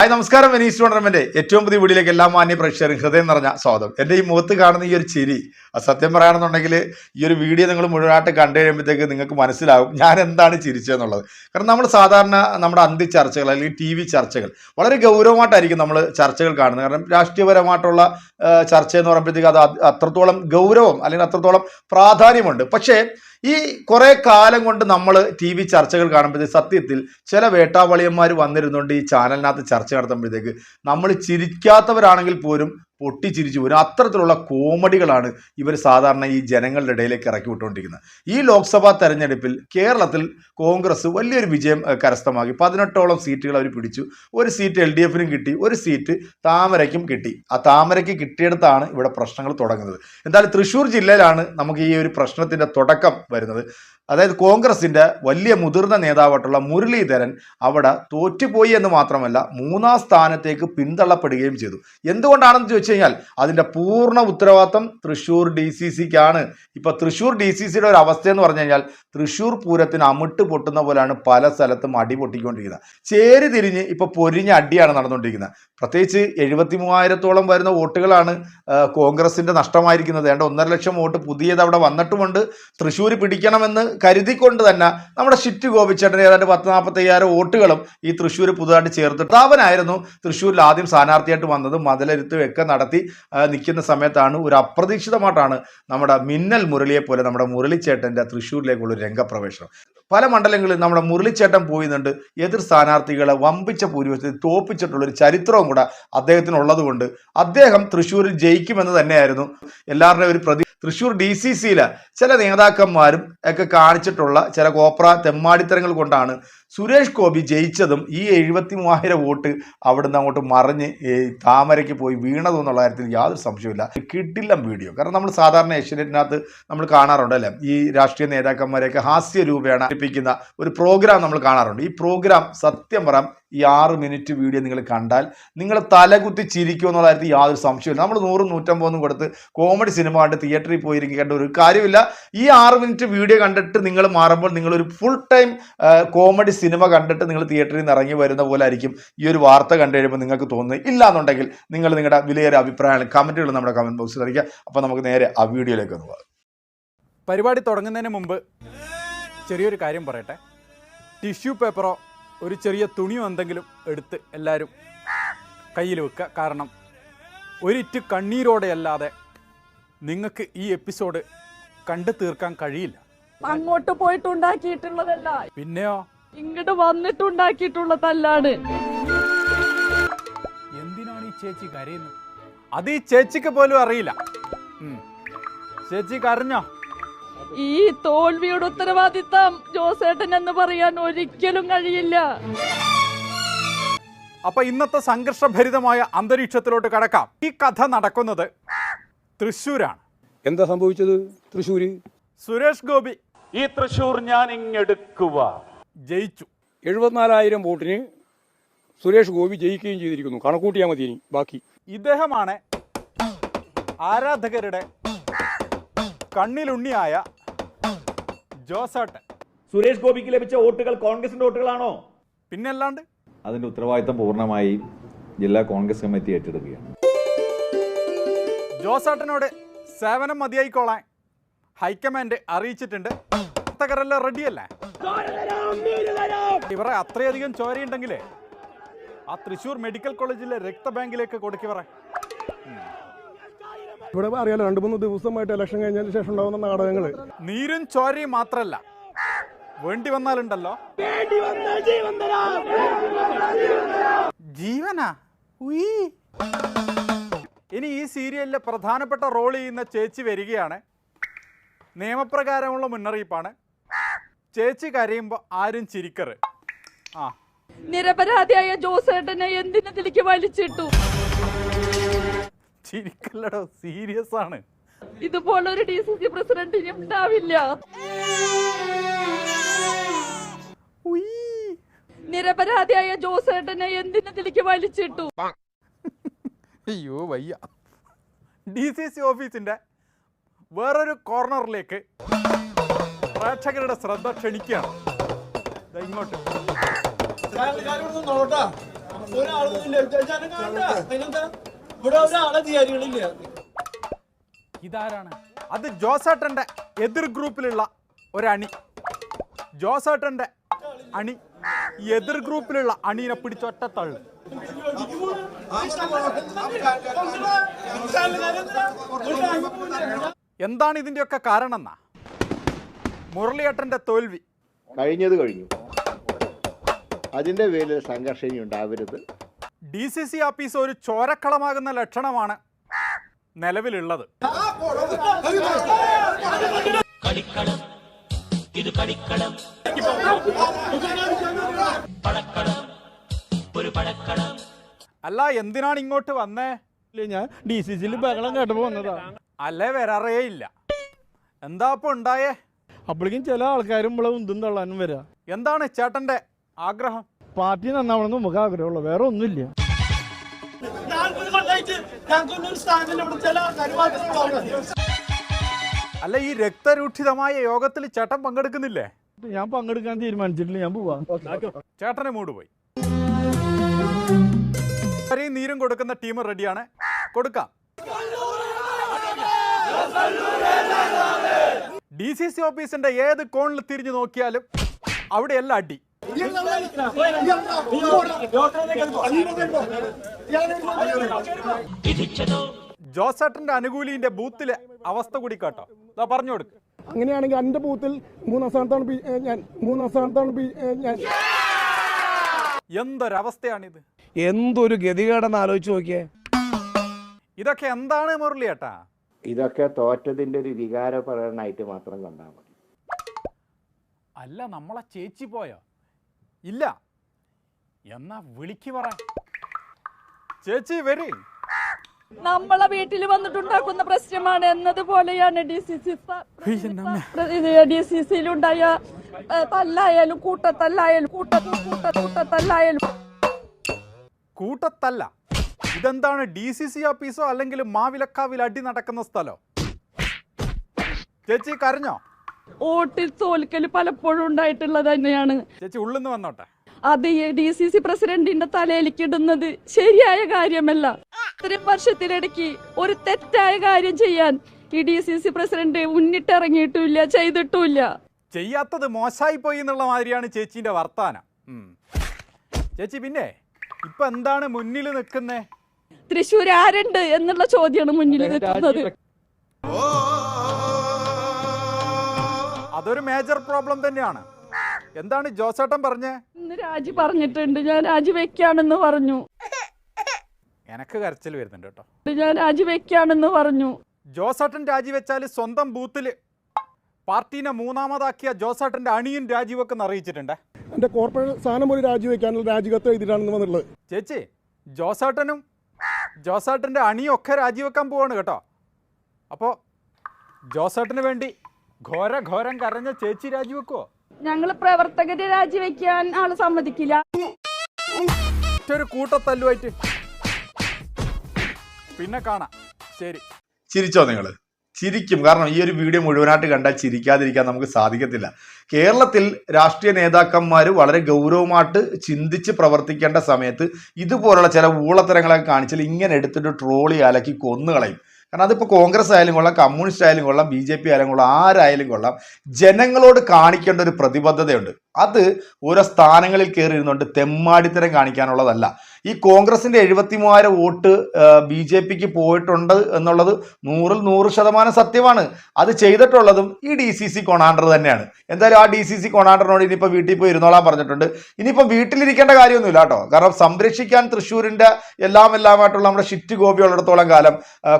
Hi നമസ്കാരം. Venice tournament ഏറ്റവും പുതിയ വീടിലേക്ക് എല്ലാ മാന്യ പ്രേക്ഷകരും ഹൃദയം നിറഞ്ഞ സ്വാഗതം. എന്റെ ഈ മുഖത്ത് കാണുന്ന ഈ ഒരു ചിരി സത്യം പറയുകയാണെന്നുണ്ടെങ്കിൽ ഈ ഒരു വീഡിയോ നിങ്ങൾ മുഴുവനായിട്ട് കണ്ടു കഴിയുമ്പോഴത്തേക്ക് നിങ്ങൾക്ക് മനസ്സിലാവും ഞാൻ എന്താണ് ചിരിച്ചതെന്നുള്ളത്. കാരണം നമ്മൾ സാധാരണ നമ്മുടെ അന്ത്യ ചർച്ചകൾ അല്ലെങ്കിൽ ടി വി ചർച്ചകൾ വളരെ ഗൗരവമായിട്ടായിരിക്കും നമ്മൾ ചർച്ചകൾ കാണുന്നത്. കാരണം രാഷ്ട്രീയപരമായിട്ടുള്ള ചർച്ച എന്ന് പറയുമ്പോഴത്തേക്ക് അത് അത്രത്തോളം ഗൗരവം അല്ലെങ്കിൽ അത്രത്തോളം പ്രാധാന്യമുണ്ട്. പക്ഷേ ഈ കുറെ കാലം കൊണ്ട് നമ്മൾ ടി വി ചർച്ചകൾ കാണുമ്പോഴത്തേക്ക് സത്യത്തിൽ ചില വേട്ടാവളിയന്മാർ വന്നിരുന്നുകൊണ്ട് ഈ ചാനലിനകത്ത് ചർച്ച നടത്തുമ്പോഴത്തേക്ക് നമ്മൾ ചിരിക്കാത്തവരാണെങ്കിൽ പോലും പൊട്ടിച്ചിരിച്ചു വരും. അത്തരത്തിലുള്ള കോമഡികളാണ് ഇവർ സാധാരണ ഈ ജനങ്ങളുടെ ഇടയിലേക്ക് ഇറക്കി വിട്ടുകൊണ്ടിരിക്കുന്നത് ഈ ലോക്സഭാ തെരഞ്ഞെടുപ്പിൽ കേരളത്തിൽ കോൺഗ്രസ് വലിയൊരു വിജയം കരസ്ഥമാക്കി. പതിനെട്ടോളം സീറ്റുകൾ അവർ പിടിച്ചു. ഒരു സീറ്റ് എൽ ഡി എഫിനും കിട്ടി ഒരു സീറ്റ് താമരയ്ക്കും കിട്ടി. ആ താമരയ്ക്ക് കിട്ടിയിടത്താണ് ഇവിടെ പ്രശ്നങ്ങൾ തുടങ്ങുന്നത്. എന്തായാലും തൃശ്ശൂർ ജില്ലയിലാണ് നമുക്ക് ഈ ഒരു പ്രശ്നത്തിന്റെ തുടക്കം വരുന്നത്. അതായത് കോൺഗ്രസിന്റെ വലിയ മുതിർന്ന നേതാവായിട്ടുള്ള മുരളീധരൻ അവിടെ തോറ്റുപോയി എന്ന് മാത്രമല്ല മൂന്നാം സ്ഥാനത്തേക്ക് പിന്തള്ളപ്പെടുകയും ചെയ്തു. എന്തുകൊണ്ടാണെന്ന് ചോദിച്ചു കഴിഞ്ഞാൽ അതിന്റെ പൂർണ ഉത്തരവാദിത്തം തൃശ്ശൂർ ഡി സി സിക്കാണ്. ഇപ്പൊ തൃശ്ശൂർ ഡി സി സിയുടെ ഒരു അവസ്ഥ എന്ന് പറഞ്ഞു കഴിഞ്ഞാൽ തൃശ്ശൂർ പൂരത്തിന് അമിട്ട് പൊട്ടുന്ന പോലെയാണ് പല സ്ഥലത്തും അടി പൊട്ടിക്കൊണ്ടിരിക്കുന്നത്. ചേരി തിരിഞ്ഞ് ഇപ്പൊ പൊരിഞ്ഞ അടിയാണ് നടന്നുകൊണ്ടിരിക്കുന്നത്. പ്രത്യേകിച്ച് എഴുപത്തി മൂവായിരത്തോളം വരുന്ന വോട്ടുകളാണ് കോൺഗ്രസിന്റെ നഷ്ടമായിരിക്കുന്നത്. ഏണ്ട ഒന്നര ലക്ഷം വോട്ട് പുതിയത് അവിടെ വന്നിട്ടുമുണ്ട്. തൃശ്ശൂർ പിടിക്കണമെന്ന് കരുതിക്കൊണ്ട് തന്നെ നമ്മുടെ ഷിറ്റ് ഗോപിച്ചേട്ടൻ ഏതാണ്ട് പത്ത് നാൽപ്പത്തയ്യായിരം വോട്ടുകളും ഈ തൃശ്ശൂർ പുതുതായിട്ട് ചേർത്ത് താപനായിരുന്നു തൃശ്ശൂരിൽ ആദ്യം സ്ഥാനാർത്ഥിയായിട്ട് വന്നത് മതിലരുത്തും ഒക്കെ നടത്തി നിൽക്കുന്ന സമയത്താണ്. ഒരു അപ്രതീക്ഷിതമായിട്ടാണ് നമ്മുടെ മിന്നൽ മുരളിയെ പോലെ നമ്മുടെ മുരളിച്ചേട്ടന്റെ തൃശ്ശൂരിലേക്കുള്ള രംഗപ്രവേശനം. പല മണ്ഡലങ്ങളിൽ നമ്മുടെ മുരളിച്ചേട്ടൻ പോയിന്നുണ്ട്. എതിർ സ്ഥാനാർത്ഥികളെ വമ്പിച്ച ഭൂരിപക്ഷത്തിൽ തോപ്പിച്ചിട്ടുള്ള ഒരു ചരിത്രവും കൂടെ അദ്ദേഹത്തിനുള്ളത് കൊണ്ട് അദ്ദേഹം തൃശ്ശൂരിൽ ജയിക്കുമെന്ന് തന്നെയായിരുന്നു. എല്ലാവരുടെയും ഒരു പ്രതി തൃശ്ശൂർ ഡി സി സിയിലെ ചില നേതാക്കന്മാരും ഒക്കെ കാണിച്ചിട്ടുള്ള ചില കോപ്ര തെമ്മാടിത്തരങ്ങൾ കൊണ്ടാണ് സുരേഷ് ഗോപി ജയിച്ചതും ഈ എഴുപത്തി മൂവായിരം വോട്ട് അവിടുന്ന് അങ്ങോട്ട് മറിഞ്ഞ് താമരയ്ക്ക് പോയി വീണതും എന്നുള്ള കാര്യത്തിൽ യാതൊരു സംശയമില്ല കിട്ടില്ല വീഡിയോ. കാരണം നമ്മൾ സാധാരണ ഏഷ്യനെറ്റിനകത്ത് നമ്മൾ കാണാറുണ്ട് അല്ലേ? ഈ രാഷ്ട്രീയ നേതാക്കന്മാരെയൊക്കെ ഹാസ്യ രൂപേണ പഠിപ്പിക്കുന്ന ഒരു പ്രോഗ്രാം നമ്മൾ കാണാറുണ്ട്. ഈ പ്രോഗ്രാം സത്യം പറയാം ഈ ആറ് മിനിറ്റ് വീഡിയോ നിങ്ങൾ കണ്ടാൽ നിങ്ങൾ തലകുത്തി ചിരിക്കും എന്നുള്ള കാര്യത്തിൽ യാതൊരു സംശയമില്ല നമ്മൾ നൂറും നൂറ്റമ്പതൊന്നും കൊടുത്ത് കോമഡി സിനിമ കണ്ട് തിയേറ്ററിൽ പോയിരിക്കേണ്ട ഒരു കാര്യമില്ല. ഈ ആറ് മിനിറ്റ് വീഡിയോ കണ്ടിട്ട് നിങ്ങൾ മാറുമ്പോൾ നിങ്ങളൊരു ഫുൾ ടൈം കോമഡി സിനിമ കണ്ടിട്ട് നിങ്ങൾ തിയേറ്ററിൽ നിന്ന് ഇറങ്ങി വരുന്ന പോലെ ആയിരിക്കും ഈ ഒരു വാർത്ത കണ്ടു കഴിയുമ്പോൾ നിങ്ങൾക്ക് തോന്നുന്നത്. ഇല്ല എന്നുണ്ടെങ്കിൽ നിങ്ങൾ നിങ്ങളുടെ വിലയേറെ അഭിപ്രായങ്ങൾ കമന്റുകൾ നമ്മുടെ കമന്റ് ബോക്സിൽ അറിയിക്കുക. അപ്പോൾ നമുക്ക് നേരെ ആ വീഡിയോയിലേക്ക് ഒന്ന് പരിപാടി തുടങ്ങുന്നതിന് മുമ്പ് ചെറിയൊരു കാര്യം പറയട്ടെ. ടിഷ്യൂ പേപ്പറോ ഒരു ചെറിയ തുണിയോ എന്തെങ്കിലും എടുത്ത് എല്ലാവരും കയ്യിൽ വെക്കുക. കാരണം ഒരിറ്റ് കണ്ണീരോടെയല്ലാതെ നിങ്ങൾക്ക് ഈ എപ്പിസോഡ് കണ്ടു തീർക്കാൻ കഴിയില്ല. അങ്ങോട്ട് പോയിട്ടുണ്ടാക്കിയിട്ടുള്ളതല്ല. പിന്നെയോ? ഇങ്ങോട്ട് വന്നിട്ടുണ്ടാക്കിയിട്ടുള്ളതല്ലാണ്. എന്തിനാണ് ഈ ചേച്ചി കരയുന്നത്? അത് ഈ ചേച്ചിക്ക് പോലും അറിയില്ല. ചേച്ചി കരഞ്ഞോ? ഈ തോൽവിയുടെ ഉത്തരവാദിത്തം ജോസേട്ടൻ എന്ന് പറയാൻ ഒരിക്കലും കഴിയില്ല. അപ്പൊ ഇന്നത്തെ സംഘർഷഭരിതമായ അന്തരീക്ഷത്തിലോട്ട് കടക്കാം. ഈ കഥ നടക്കുന്നത് തൃശ്ശൂരാണ്. എന്താ സംഭവിച്ചത് തൃശ്ശൂര്? സുരേഷ് ഗോപി ഈ തൃശൂർ ഞാൻ ഇങ്ങെടുക്കുക ജയിച്ചു. എഴുപത്തിനാലായിരം വോട്ടിന് സുരേഷ് ഗോപി ജയിക്കുകയും ചെയ്തിരിക്കുന്നു. കണക്കൂട്ടിയാൽ മതി ഇനി. ബാക്കി. ഇദ്ദേഹമാണ് ആരാധകരുടെ കണ്ണിലുണ്ണിയായ ജോസേട്ടൻ. സുരേഷ് ഗോപിക്ക് ലഭിച്ച വോട്ടുകൾ കോൺഗ്രസിന്റെ വോട്ടുകളാണോ? പിന്നല്ലാണ്ട്? അതിന്റെ ഉത്തരവാദിത്തം പൂർണമായി ജില്ലാ കോൺഗ്രസ് കമ്മിറ്റി ഏറ്റെടുക്കുകയാണ്. ജോസേട്ടനോട് സേവനം മതിയായിക്കോളാൻ ഹൈക്കമാൻഡ് അറിയിച്ചിട്ടുണ്ട്. പ്രവർത്തകരെല്ലാം റെഡിയല്ലേ? ഇവരെ അത്രയധികം ചോരയുണ്ടെങ്കിലേ ആ തൃശൂർ മെഡിക്കൽ കോളേജിലെ രക്തബാങ്കിലേക്ക് കൊടുക്കിവറെ ഇവിടെ അറിയാലോ രണ്ടു മൂന്ന് ദിവസമായിട്ട് ഇലക്ഷൻ കഴിഞ്ഞതിന് ശേഷം ഉണ്ടാവുന്ന നാടകങ്ങൾ നീരും ചോരയും മാത്രല്ല വേണ്ടി വന്നാലുണ്ടല്ലോ. ജീവനാ. ഇനി ഈ സീരിയലിലെ പ്രധാനപ്പെട്ട റോൾ ചെയ്യുന്ന ചേച്ചി വരികയാണ്. നിയമപ്രകാരമുള്ള മുന്നറിയിപ്പാണ്. ചേച്ചി കരയുമ്പോൾ ആരും ചിരിക്കറ് ആ. നിരപരാധിയായ ജോസേട്ടനെ എന്തിനതിലേക്ക് വലിച്ചിട്ടു? ചിരിക്കല്ലടോ സീരിയസ് ആണ്. ഇതുപോലൊരു ഡി സി സി പ്രസിഡന്റിന് ഉണ്ടാവില്ല. ഉയ്യ്. നിരപരാധിയായ ജോസേട്ടനെ എന്തിനതിലേക്ക് വലിച്ചിട്ടു? അയ്യോ വയ്യ. ഡി സി സി ഓഫീസിന്റെ വേറൊരു കോർണറിലേക്ക് പ്രേക്ഷകരുടെ ശ്രദ്ധ ക്ഷണിക്കുകയാണ്. ഇതാരാണ്? അത് ജോസേട്ടന്റെ എതിർ ഗ്രൂപ്പിലുള്ള ഒരണി. ജോസേട്ടന്റെ അണി ഈ എതിർ ഗ്രൂപ്പിലുള്ള അണീനെ പിടിച്ചൊറ്റ തള്ളു. എന്താണ് ഇതിന്റെയൊക്കെ കാരണം എന്നാ മുരളിയേട്ടന്റെ തോൽവി. കഴിഞ്ഞത് കഴിഞ്ഞു. അതിന്റെ പേരിൽ സംഘർഷം ഉണ്ടാവരുത്. ഡി സി സി ഓഫീസ് ഒരു ചോരക്കളമാകുന്ന ലക്ഷണമാണ് നിലവിലുള്ളത്. അല്ല എന്തിനാണ് ഇങ്ങോട്ട് വന്നേ? ഞാൻ ഡി സി സിയിൽ ബഹളം കേട്ടപ്പോ വന്നതാ. അല്ലേ വരാറേ ഇല്ല. എന്താ അപ്പൊ ഉണ്ടായേ? അപ്പോഴേക്കും ചില ആൾക്കാരും ഇവിടെ ഉന്തും തള്ളാനും വരാ. എന്താണ് ചേട്ടന്റെ ആഗ്രഹം? പാർട്ടി നന്നാവണമെന്ന് നമുക്ക് ആഗ്രഹമുള്ളൂ. വേറെ ഒന്നുമില്ല. അല്ല ഈ രക്തരൂക്ഷിതമായ യോഗത്തിൽ ചേട്ടൻ പങ്കെടുക്കുന്നില്ലേ? ഞാൻ പങ്കെടുക്കാൻ തീരുമാനിച്ചിട്ടില്ല. ഞാൻ പോവാ. ചേട്ടനെ മൂട് പോയി ഇത്രയും നീരും കൊടുക്കുന്ന ടീം റെഡിയാണ്. കൊടുക്കാം. ഡി സി സി ഓഫീസിന്റെ ഏത് കോണിൽ തിരിഞ്ഞു നോക്കിയാലും അവിടെയല്ല അടി. ജോസേട്ടന്റെ അനുകൂലിന്റെ ബൂത്തിലെ അവസ്ഥ കൂടി കേട്ടോ. ഇതാ പറഞ്ഞു കൊടുക്ക. അങ്ങനെയാണെങ്കിൽ എന്റെ ബൂത്തിൽ മൂന്നാം സ്ഥാനത്താണ് ഞാൻ. മൂന്നാം സ്ഥാനത്താണ് ഞാൻ. എന്തൊരവസ്ഥയാണിത്? എന്തൊരു ഗതികേടെന്ന് ആലോചിച്ച് നോക്കിയേ. ഇതൊക്കെ എന്താണ് മുരളി ഏട്ടാ? ഇതൊക്കെ തോറ്റതിന്റെ ഒരു വികാര പ്രകടനായിട്ട് മാത്രം കണ്ടാൽ മതി. അല്ല നമ്മളെ ചേച്ചി പോയോ? ഇല്ല. എന്നാ വിളിക്ക് പറ. ചേച്ചി വരി. നമ്മളെ വീട്ടിൽ വന്നിട്ടുണ്ടാക്കുന്ന പ്രശ്നമാണ് എന്നതുപോലെയാണ് D C C D C സിയിലുണ്ടായ തല്ലായാലും കൂട്ടത്തല്ലായാലും കൂട്ട കൂട്ട കൂട്ടത്തല്ലായാലും കൂട്ടത്തല്ല. ഇതെന്താണ് ഡി സി സി ഓഫീസോ അല്ലെങ്കിൽ മാവിലക്കാവിൽ അടി നടക്കുന്ന സ്ഥലോ? ചേച്ചി കരഞ്ഞോ? വോട്ടിൽ തോൽക്കൽ പലപ്പോഴും ഉണ്ടായിട്ടുള്ളത് തന്നെയാണ്. ചേച്ചി ഉള്ളിന്ന് വന്നോട്ടെ. അത് ഡി സി സി പ്രസിഡന്റിന്റെ തലയിലേക്ക് ഇടുന്നത് ശരിയായ കാര്യമല്ല. ഇത്രയും വർഷത്തിനിടയ്ക്ക് ഒരു തെറ്റായ കാര്യം ചെയ്യാൻ ഈ ഡി സി സി പ്രസിഡന്റ് മുന്നിട്ടിറങ്ങിയിട്ടുമില്ല ചെയ്തിട്ടുമില്ല. ചെയ്യാത്തത് മോശമായി പോയി എന്നുള്ള മാതിരിയാണ് ചേച്ചിന്റെ വർത്താനം. ചേച്ചി പിന്നെ ഇപ്പൊ എന്താണ് മുന്നിൽ നിൽക്കുന്നേ? തൃശ്ശൂർ ആരുണ്ട് എന്നുള്ള ചോദ്യമാണ് മുന്നിൽ നിൽക്കുന്നത്. അതൊരു മേജർ പ്രോബ്ലം തന്നെയാണ്. എന്താണ് ജോസേട്ടൻ പറഞ്ഞേ? ഇന്ന് രാജി പറഞ്ഞിട്ടുണ്ട്. ഞാൻ രാജി വെക്കാണെന്ന് പറഞ്ഞു. എനക്ക് കരച്ചിൽ വരുന്നുണ്ട് കേട്ടോ. ഞാൻ രാജി വെക്കാണെന്ന് പറഞ്ഞു. ജോസേട്ടൻ രാജിവെച്ചാൽ സ്വന്തം ബൂത്തിൽ പാർട്ടീനെ മൂന്നാമതാക്കിയ ജോസേട്ടന്റെ അണിയും രാജിവെക്കെന്ന് അറിയിച്ചിട്ടുണ്ട്. എന്റെ കോർപ്പറേറ്റ് സ്ഥാനം പോലും രാജിവെക്കാനുള്ള രാജികത്ത് എഴുതിയിട്ടാണ് വന്നിട്ടുള്ളത് ചേച്ചി ജോസേട്ടനും ജോസേട്ടന്റെ അണിയും ഒക്കെ രാജിവെക്കാൻ പോവാണ് കേട്ടോ. അപ്പോൾ ജോസേട്ടന് വേണ്ടി ഘോര ഘോരം കരഞ്ഞ ചേച്ചി രാജിവെക്കോ? ഞങ്ങൾ പ്രവർത്തകരെ രാജിവെക്കാൻ ആൾ സമ്മതിക്കില്ല. ഒരു കൂട്ടത്തല്ലുമായിട്ട്. പിന്നെ കാണാം. ശരി. ചിരിച്ചോ നിങ്ങൾ? ചിരിക്കും. കാരണം ഈ ഒരു വീഡിയോ മുഴുവനായിട്ട് കണ്ടാൽ ചിരിക്കാതിരിക്കാൻ നമുക്ക് സാധിക്കത്തില്ല. കേരളത്തിൽ രാഷ്ട്രീയ നേതാക്കന്മാർ വളരെ ഗൗരവമായിട്ട് ചിന്തിച്ച് പ്രവർത്തിക്കേണ്ട സമയത്ത് ഇതുപോലുള്ള ചില ഊളത്തരങ്ങളൊക്കെ കാണിച്ചാൽ ഇങ്ങനെ എടുത്തിട്ട് ട്രോളി അലക്കി കൊന്നുകളയും. കാരണം അതിപ്പോൾ കോൺഗ്രസ് ആയാലും കൊള്ളാം കമ്മ്യൂണിസ്റ്റ് ആയാലും കൊള്ളാം ബി ജെ പി ആയാലും കൊള്ളാം ആരായാലും കൊള്ളാം ജനങ്ങളോട് കാണിക്കേണ്ട ഒരു പ്രതിബദ്ധതയുണ്ട്. അത് ഓരോ സ്ഥാനങ്ങളിൽ കയറി ഇരുന്നുകൊണ്ട് തെമ്മാടിത്തരം കാണിക്കാനുള്ളതല്ല. ഈ കോൺഗ്രസിന്റെ എഴുപത്തി മൂവായിരം വോട്ട് ബി ജെ പിക്ക് പോയിട്ടുണ്ട് എന്നുള്ളത് നൂറിൽ നൂറ് ശതമാനം സത്യമാണ്. അത് ചെയ്തിട്ടുള്ളതും ഈ ഡി സി സി കൊണാണ്ടർ തന്നെയാണ്. എന്തായാലും ആ ഡി സി സി കൊണാണ്ടറിനോട് ഇനിയിപ്പോൾ വീട്ടിൽ പോയി ഇരുന്നോളാൻ പറഞ്ഞിട്ടുണ്ട്. ഇനിയിപ്പോൾ വീട്ടിലിരിക്കേണ്ട കാര്യമൊന്നുമില്ല കേട്ടോ. കാരണം സംരക്ഷിക്കാൻ തൃശ്ശൂരിന്റെ എല്ലാം എല്ലാമായിട്ടുള്ള നമ്മുടെ ഷിറ്റ് ഗോപി ഉള്ളിടത്തോളം കാലം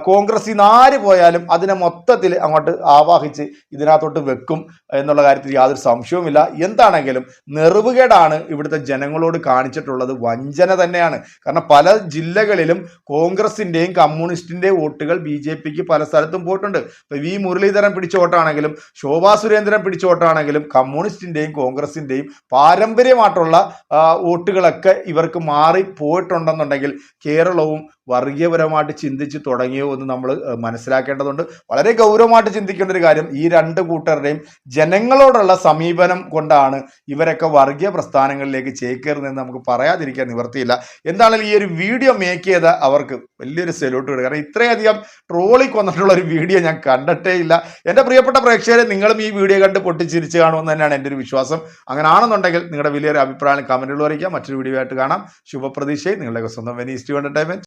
കോൺഗ്രസ് ഈ നാല് പോയാലും അതിനെ മൊത്തത്തിൽ അങ്ങോട്ട് ആവാഹിച്ച് ഇതിനകത്തോട്ട് വെക്കും എന്നുള്ള കാര്യത്തിൽ യാതൊരു സംശയവുമില്ല. എന്താണെങ്കിലും നെറിവുകേടാണ് ഇവിടുത്തെ ജനങ്ങളോട് കാണിച്ചിട്ടുള്ളത്. വഞ്ചന തന്നെയാണ്. കാരണം പല ജില്ലകളിലും കോൺഗ്രസിന്റെയും കമ്മ്യൂണിസ്റ്റിന്റെയും വോട്ടുകൾ ബി ജെ പിക്ക് പല സ്ഥലത്തും പോയിട്ടുണ്ട്. ഇപ്പൊ വി മുരളീധരൻ പിടിച്ച വോട്ടാണെങ്കിലും ശോഭാ സുരേന്ദ്രൻ പിടിച്ച വോട്ടാണെങ്കിലും കമ്മ്യൂണിസ്റ്റിന്റെയും കോൺഗ്രസിന്റെയും പാരമ്പര്യമായിട്ടുള്ള വോട്ടുകളൊക്കെ ഇവർക്ക് മാറി പോയിട്ടുണ്ടെന്നുണ്ടെങ്കിൽ കേരളവും വർഗീയപരമായിട്ട് ചിന്തിച്ച് തുടങ്ങിയോ എന്ന് നമ്മൾ മനസ്സിലാക്കേണ്ടതുണ്ട്. വളരെ ഗൗരവമായിട്ട് ചിന്തിക്കേണ്ട ഒരു കാര്യം ഈ രണ്ട് കൂട്ടരുടെയും ജനങ്ങളോടുള്ള സമീപനം കൊണ്ടാണ് ഇവരൊക്കെ വർഗീയ പ്രസ്ഥാനങ്ങളിലേക്ക് ചേക്കേറുന്നതെന്ന് നമുക്ക് പറയാതിരിക്കാൻ നിവർത്തിയില്ല എന്താണെങ്കിലും ഈ ഒരു വീഡിയോ മേക്ക് ചെയ്ത അവർക്ക് വലിയൊരു സെലൂട്ട് കൊടുക്കുക കാരണം ഇത്രയധികം ട്രോളി കൊന്നിട്ടുള്ള ഒരു വീഡിയോ ഞാൻ കണ്ടിട്ടേ ഇല്ല. എന്റെ പ്രിയപ്പെട്ട പ്രേക്ഷകരെ നിങ്ങളും ഈ വീഡിയോ കണ്ട് പൊട്ടിച്ചിരിച്ച് കാണുമെന്ന് തന്നെയാണ് എന്റെ ഒരു വിശ്വാസം. അങ്ങനെ ആണെന്നുണ്ടെങ്കിൽ നിങ്ങളുടെ വലിയൊരു അഭിപ്രായം കമന്റുകൾ അറിയിക്കാം മറ്റൊരു വീഡിയോ ആയിട്ട് കാണാം. ശുഭപ്രതീക്ഷയും നിങ്ങളുടെ സ്വന്തം വെനീസ് ടു എന്റർടൈൻമെന്റ്